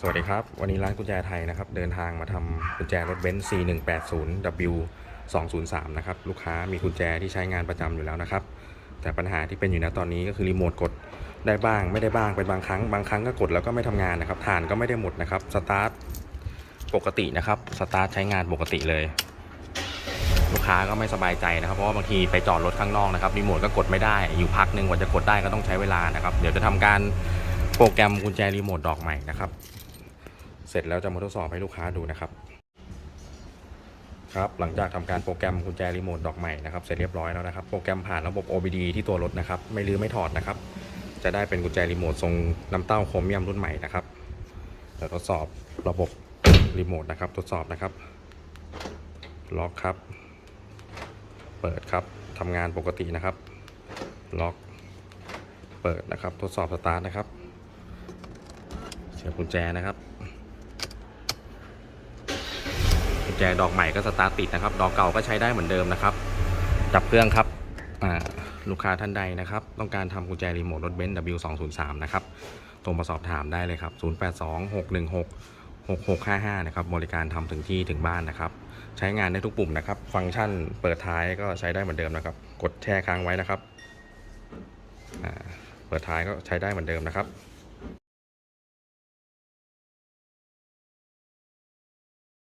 สวัสดีครับ วันนี้ร้านกุญแจไทยนะครับ เดินทางมาทำกุญแจรถเบนซ์ C180 W 203 นะครับ ลูกค้ามีกุญแจที่ใช้งานประจำอยู่แล้วนะครับ แต่ปัญหาที่เป็นอยู่ณตอนนี้ก็คือรีโมทกดได้บ้างไม่ได้บ้างเป็นบางครั้ง บางครั้งก็กดแล้วก็ไม่ทำงานนะครับฐานก็ไม่ได้หมดนะครับสตาร์ทปกตินะครับสตาร์ทใช้งานปกติเลย ลูกค้าก็ไม่สบายใจนะครับ เพราะว่าบางทีไปจอดรถข้างนอกนะครับรีโมทก็กดไม่ได้อยู่พักหนึ่งกว่าจะกดได้ก็ต้องใช้เวลานะครับ เดี๋ยวจะทำการโปรแกรมกุญแจรีโมทดอกใหม่นะครับ สร็จแล้วจะมาทดสอบให้ลูกค้าดูนะครับ ครับ หลังจากทำการโปรแกรมกุญแจรีโมทดอกใหม่นะครับเสร็จเรียบร้อยแล้วนะครับโปรแกรมผ่านระบบ OBD ที่ตัวรถนะครับ ไม่ลื้อไม่ถอดนะครับ จะได้เป็นกุญแจรีโมททรงน้ำเต้าโครเมียมรุ่นใหม่นะครับเดี๋ยวทดสอบระบบรีโมทนะครับ ทดสอบนะครับล็อกครับ เปิดครับทำงานปกตินะครับ ล็อก เปิดนะครับ ทดสอบสตาร์ทนะครับ เสียบกุญแจนะครับ กุ ญแจดอกใหม่ก็สตาร์ทติดนะครับ ดอกเก่าก็ใช้ได้เหมือนเดิมนะครับจับเครื่องครับลูกค้าท่านใดนะครับ ต้องการทำกุญแจรีโมทรถเบนซ์ W203 นะครับโทรมาสอบถามได้เลยครับ 0826166655 นะครับ บริการทำถึงที่ถึงบ้านนะครับ ใช้งานได้ทุกปุ่มนะครับ ฟังก์ชันเปิดท้ายก็ใช้ได้เหมือนเดิมนะครับ กดแช่ค้างไว้นะครับ เปิดท้ายก็ใช้ได้เหมือนเดิมนะครับ